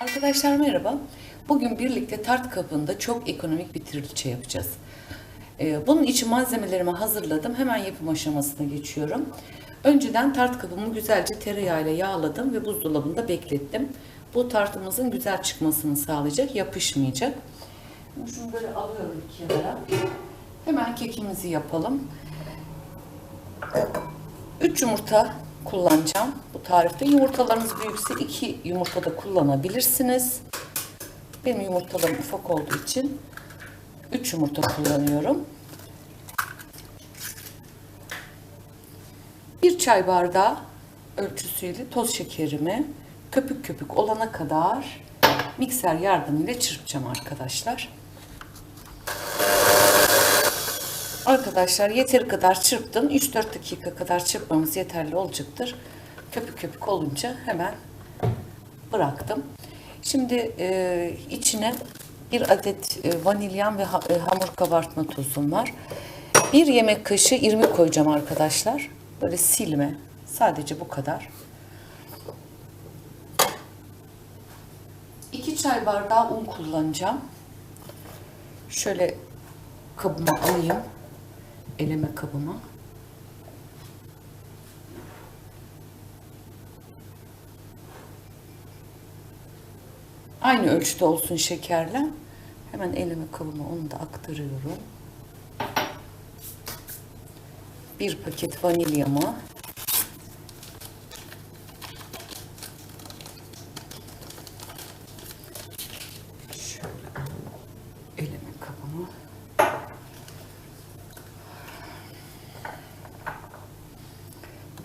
Arkadaşlar merhaba. Bugün birlikte tart kabında çok ekonomik bir trileçe yapacağız. Ee, bunun için malzemelerimi hazırladım. Hemen yapım aşamasına geçiyorum. Önceden tart kabımı güzelce tereyağıyla yağladım ve buzdolabında beklettim. Bu tartımızın güzel çıkmasını sağlayacak, yapışmayacak. Şunu böyle alıyorum kenara. Hemen kekimizi yapalım. 3 yumurta kullanacağım tarifte. Yumurtalarınız büyükse 2 yumurta da kullanabilirsiniz. Benim yumurtalarım ufak olduğu için 3 yumurta kullanıyorum. 1 çay bardağı ölçüsüyle toz şekerimi köpük köpük olana kadar mikser yardımıyla çırpacağım arkadaşlar. Arkadaşlar yeteri kadar çırptım. 3-4 dakika kadar çırpmamız yeterli olacaktır. Köpük köpük olunca hemen bıraktım. Şimdi e, içine bir adet e, vanilyam ve ha, e, hamur kabartma tozum var. Bir yemek kaşığı irmik koyacağım arkadaşlar. Böyle silme. Sadece bu kadar. 2 çay bardağı un kullanacağım. Şöyle kabıma alayım eleme kabıma. Aynı ölçüde olsun şekerle. Hemen eleme kabıma onu da aktarıyorum. Bir paket vanilyamı.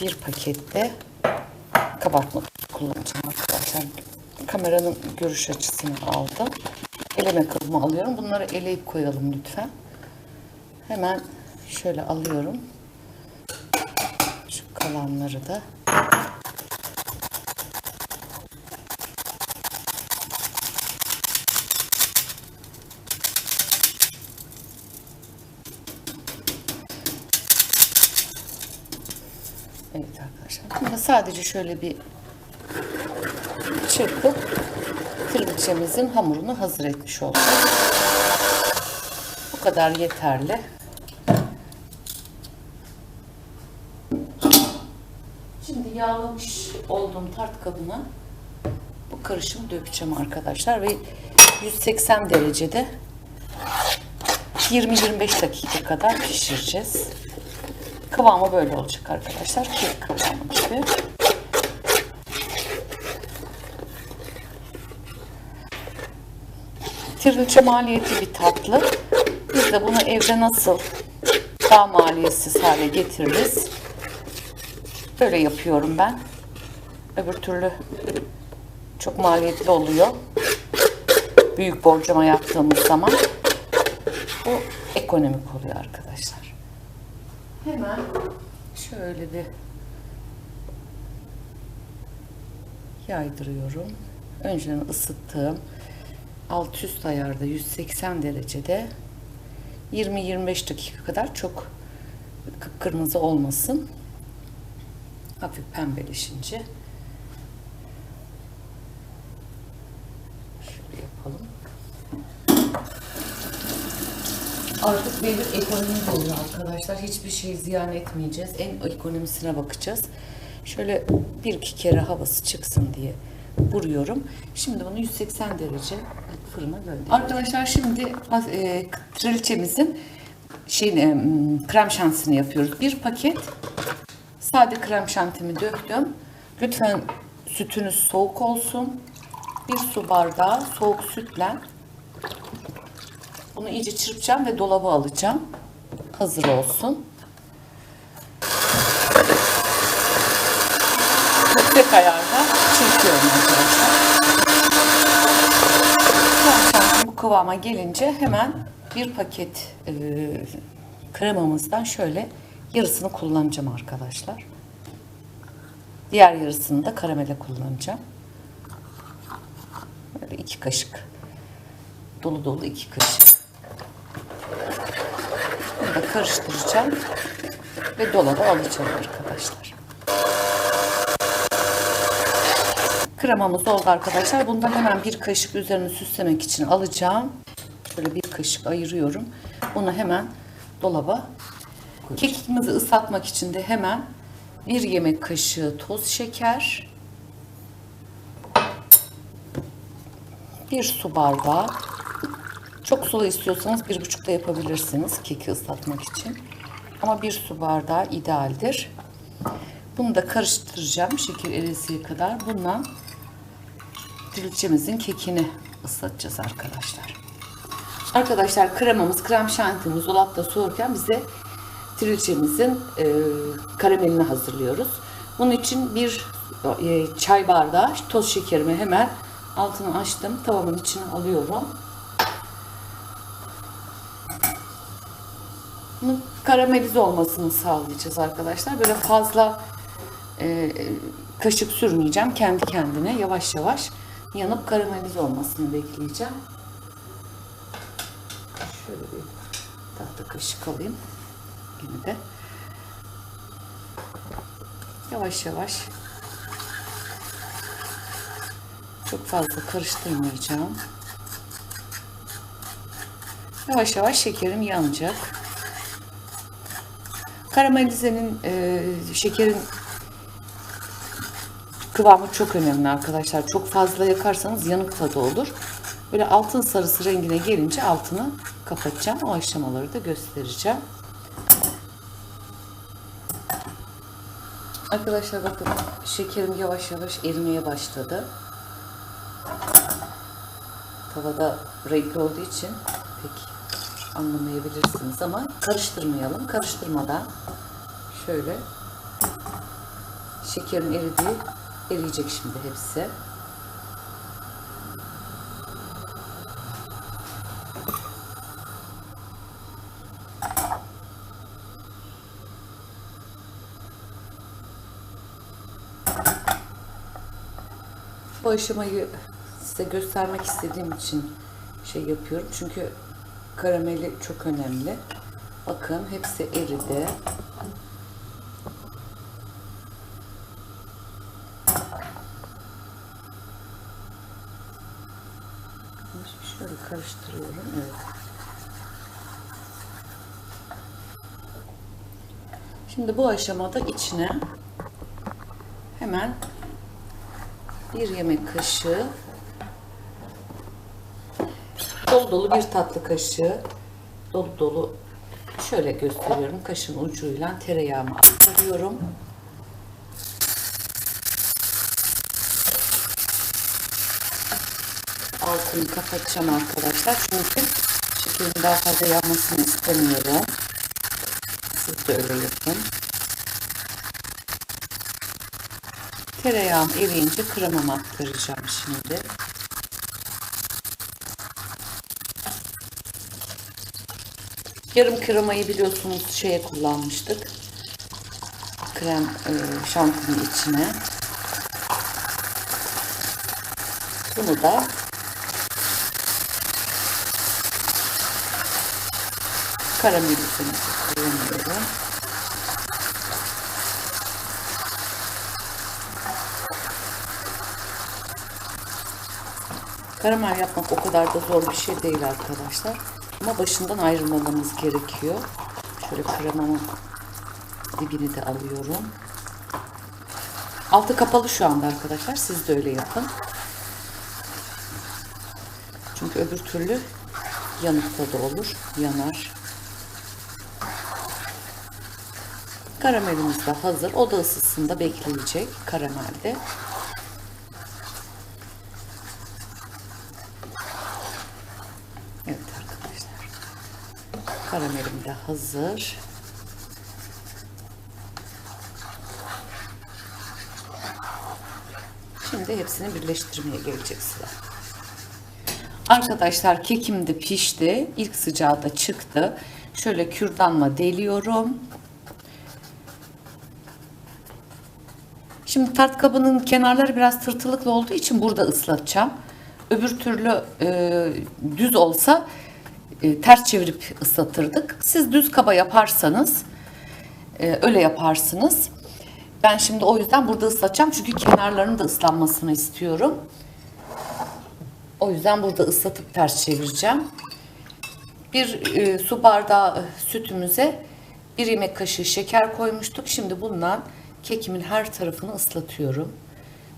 Bir pakette kabartma kullanacağım görüş açısını aldım. Eleme kabımı alıyorum. Bunları eleyip koyalım lütfen. Hemen şöyle alıyorum. Şu kalanları da Evet arkadaşlar. Şimdi sadece şöyle bir çırpıp tırmıçemizin hamurunu hazır etmiş olduk. Bu kadar yeterli. Şimdi yağlamış olduğum tart kabına bu karışımı dökeceğim arkadaşlar ve 180 derecede 20-25 dakika kadar pişireceğiz. Kıvamı böyle olacak arkadaşlar. Kek kıvamı gibi. Tirliçe maliyetli bir tatlı. Biz de bunu evde nasıl daha maliyetsiz hale getiririz. Böyle yapıyorum ben. Öbür türlü çok maliyetli oluyor. Büyük borcama yaptığımız zaman bu ekonomik oluyor arkadaşlar. Hemen şöyle bir yaydırıyorum. Önceden ısıttığım alt üst ayarda 180 derecede 20-25 dakika kadar çok kıpkırmızı olmasın. Hafif pembeleşince şöyle yapalım. Artık devir ekonomik oluyor arkadaşlar. Hiçbir şey ziyan etmeyeceğiz. En ekonomisine bakacağız. Şöyle bir iki kere havası çıksın diye vuruyorum. Şimdi bunu 180 derece fırına gönderiyorum. Arkadaşlar şimdi e, triliçemizin şeyini, e, krem şantisini yapıyoruz. Bir paket sade krem şantimi döktüm. Lütfen sütünüz soğuk olsun. Bir su bardağı soğuk sütle bunu iyice çırpacağım ve dolaba alacağım. Hazır olsun. Yüksek ayarda çırpıyorum arkadaşlar. Krem bu kıvama gelince hemen bir paket e, kremamızdan şöyle yarısını kullanacağım arkadaşlar. Diğer yarısını da karamele kullanacağım. Böyle iki kaşık. Dolu dolu iki kaşık. Bunu da karıştıracağım ve dolaba alacağım arkadaşlar. Kremamız oldu arkadaşlar. Bundan hemen bir kaşık üzerine süslemek için alacağım. Şöyle bir kaşık ayırıyorum. Bunu hemen dolaba. Kekimizi ıslatmak için de hemen bir yemek kaşığı toz şeker, bir su bardağı, çok sulu istiyorsanız bir buçukta yapabilirsiniz keki ıslatmak için. Ama bir su bardağı idealdir. Bunu da karıştıracağım şeker erisiye kadar. Bundan dilçemizin kekini ıslatacağız arkadaşlar. Arkadaşlar kremamız, krem şantimiz dolapta soğurken bize trilçemizin e, karamelini hazırlıyoruz. Bunun için bir e, çay bardağı toz şekerimi hemen altını açtım. Tavamın içine alıyorum. Bunun karamelize olmasını sağlayacağız arkadaşlar. Böyle fazla e, e, kaşık sürmeyeceğim. Kendi kendine yavaş yavaş yanıp karamelize olmasını bekleyeceğim. Şöyle bir tahta kaşık alayım. Yine de. Yavaş yavaş. Çok fazla karıştırmayacağım. Yavaş yavaş şekerim yanacak. Karamelizenin e, şekerin kıvamı çok önemli arkadaşlar. Çok fazla yakarsanız yanık tadı olur. Böyle altın sarısı rengine gelince altını kapatacağım. O aşamaları da göstereceğim. Arkadaşlar bakın şekerim yavaş yavaş erimeye başladı. Tavada renkli olduğu için pek anlamayabilirsiniz ama karıştırmayalım. Karıştırmadan şöyle şekerin eridiği eriyecek şimdi hepsi. Bu aşamayı size göstermek istediğim için şey yapıyorum. Çünkü karameli çok önemli. Bakın hepsi eridi. Şöyle karıştırıyorum. Evet. Şimdi bu aşamada içine hemen bir yemek kaşığı dolu dolu bir tatlı kaşığı dolu dolu şöyle gösteriyorum kaşın ucuyla tereyağımı aktarıyorum. Altını kapatacağım arkadaşlar çünkü şekerin daha fazla yanmasını istemiyorum. Siz de öyle yapın. Tereyağım eriyince kremamı aktaracağım şimdi. Yarım kremayı biliyorsunuz şeye kullanmıştık. Krem e, içine. Bunu da karamelizini kullanıyorum. Karamel yapmak o kadar da zor bir şey değil arkadaşlar. Ama başından ayrılmamamız gerekiyor. Şöyle kremamın dibini de alıyorum. Altı kapalı şu anda arkadaşlar. Siz de öyle yapın. Çünkü öbür türlü yanık tadı olur. Yanar. Karamelimiz de hazır. O da ısısında bekleyecek karamelde. Evet arkadaşlar. Karamelim de hazır. Şimdi hepsini birleştirmeye gelecek sıra. Arkadaşlar kekim de pişti. İlk sıcağı da çıktı. Şöyle kürdanla deliyorum. Şimdi tart kabının kenarları biraz tırtılıklı olduğu için burada ıslatacağım. Öbür türlü e, düz olsa e, ters çevirip ıslatırdık. Siz düz kaba yaparsanız e, öyle yaparsınız. Ben şimdi o yüzden burada ıslatacağım. Çünkü kenarlarının da ıslanmasını istiyorum. O yüzden burada ıslatıp ters çevireceğim. Bir e, su bardağı sütümüze bir yemek kaşığı şeker koymuştuk. Şimdi bundan kekimin her tarafını ıslatıyorum.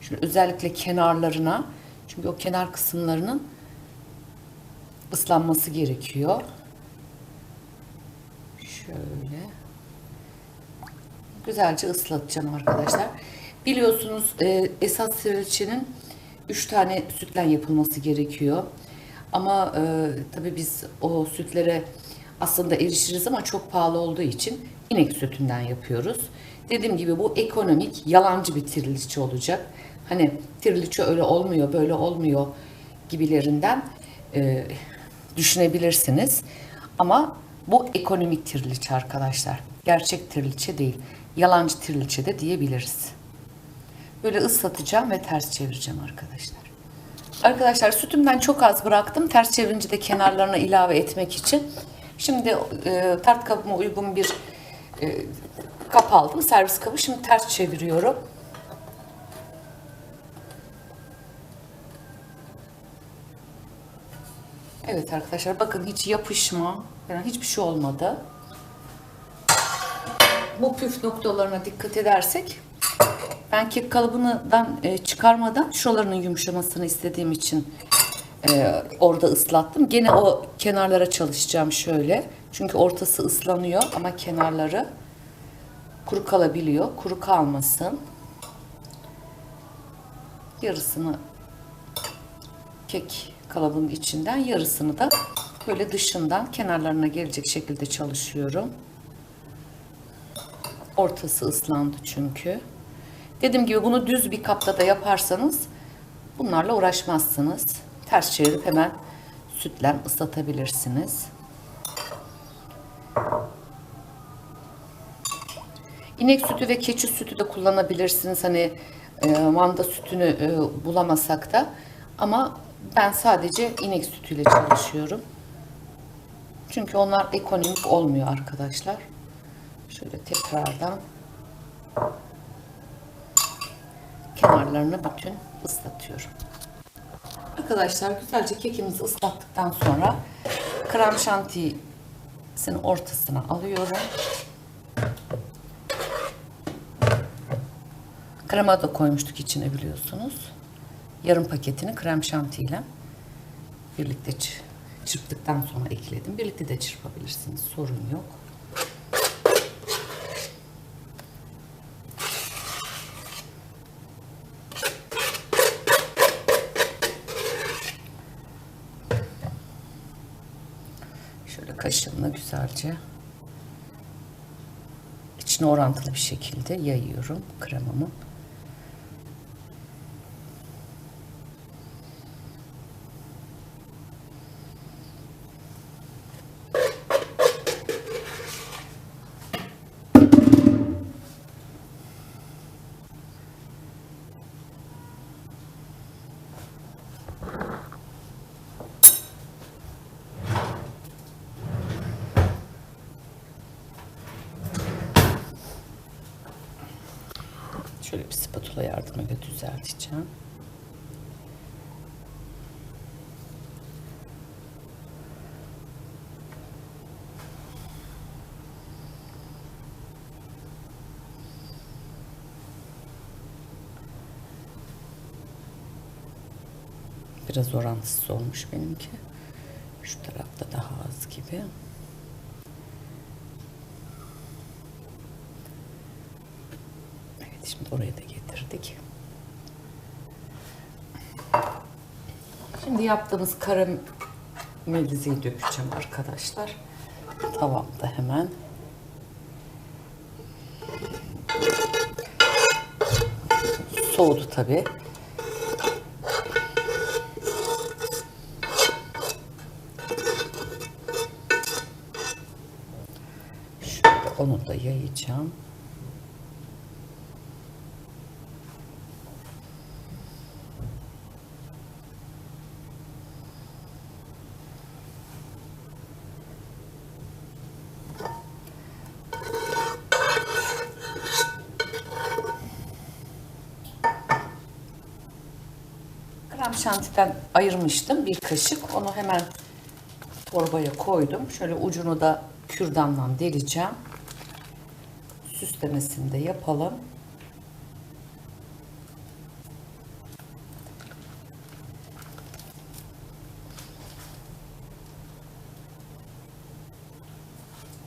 Şöyle özellikle kenarlarına. Çünkü o kenar kısımlarının ıslanması gerekiyor. Şöyle. Güzelce ıslatacağım arkadaşlar. Biliyorsunuz e, esas sirelçenin 3 tane sütten yapılması gerekiyor. Ama e, tabii biz o sütlere aslında erişiriz ama çok pahalı olduğu için inek sütünden yapıyoruz. Dediğim gibi bu ekonomik, yalancı bir triliçe olacak. Hani triliçe öyle olmuyor, böyle olmuyor gibilerinden e, düşünebilirsiniz. Ama bu ekonomik triliçe arkadaşlar. Gerçek triliçe değil. Yalancı triliçe de diyebiliriz. Böyle ıslatacağım ve ters çevireceğim arkadaşlar. Arkadaşlar sütümden çok az bıraktım. Ters çevirince de kenarlarına ilave etmek için. Şimdi e, tart kabıma uygun bir e, kap aldım. Servis kabı. Şimdi ters çeviriyorum. Evet arkadaşlar bakın hiç yapışma yani hiçbir şey olmadı. Bu püf noktalarına dikkat edersek ben kek kalıbından e, çıkarmadan şuralarının yumuşamasını istediğim için e, orada ıslattım. Gene o kenarlara çalışacağım şöyle. Çünkü ortası ıslanıyor ama kenarları kuru kalabiliyor. Kuru kalmasın. Yarısını kek kalıbının içinden yarısını da böyle dışından kenarlarına gelecek şekilde çalışıyorum. Ortası ıslandı çünkü. Dediğim gibi bunu düz bir kapta da yaparsanız bunlarla uğraşmazsınız. Ters çevirip hemen sütle ıslatabilirsiniz. İnek sütü ve keçi sütü de kullanabilirsiniz. Hani e, manda sütünü e, bulamasak da. Ama ben sadece inek sütüyle çalışıyorum. Çünkü onlar ekonomik olmuyor arkadaşlar. Şöyle tekrardan kenarlarını bütün ıslatıyorum. Arkadaşlar güzelce kekimizi ıslattıktan sonra krem şantiyesinin ortasına alıyorum. Krema da koymuştuk içine biliyorsunuz. Yarım paketini krem şantiyle birlikte çırptıktan sonra ekledim. Birlikte de çırpabilirsiniz. Sorun yok. Şöyle kaşığımla güzelce içine orantılı bir şekilde yayıyorum kremamı. Şöyle bir spatula yardımıyla düzelteceğim. Biraz orantısız olmuş benimki. Şu tarafta daha az gibi. Evet şimdi oraya da getirdik. Şimdi yaptığımız karamelizeyi dökeceğim arkadaşlar. Tavamda hemen. Soğudu tabii. Onu da yayacağım. Şantiden ayırmıştım bir kaşık. Onu hemen torbaya koydum. Şöyle ucunu da kürdanla deleceğim. Süslemesini de yapalım.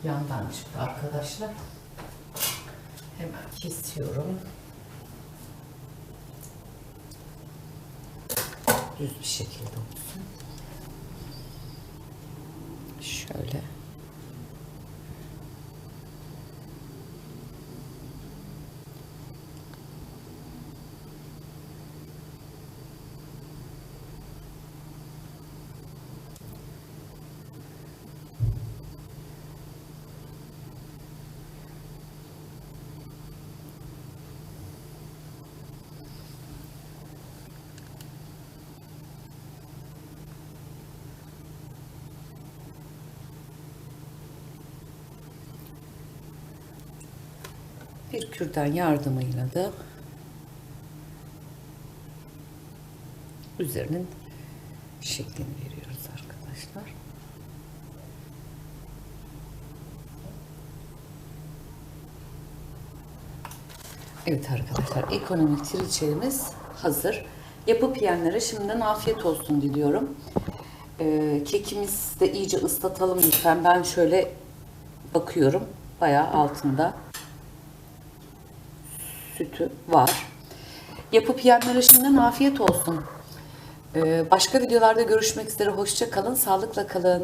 Yandan çıktı arkadaşlar. Hemen kesiyorum. Düz bir şekilde olsun. Şöyle. Bir kürdan yardımıyla da üzerinin şeklini veriyoruz arkadaşlar. Evet arkadaşlar ekonomik triçelimiz hazır. Yapıp yiyenlere şimdiden afiyet olsun diliyorum. Ee, kekimizi de iyice ıslatalım lütfen. Ben şöyle bakıyorum. Bayağı altında sütü var. Yapıp yiyenlere şimdiden afiyet olsun. Ee, başka videolarda görüşmek üzere. Hoşça kalın. Sağlıkla kalın.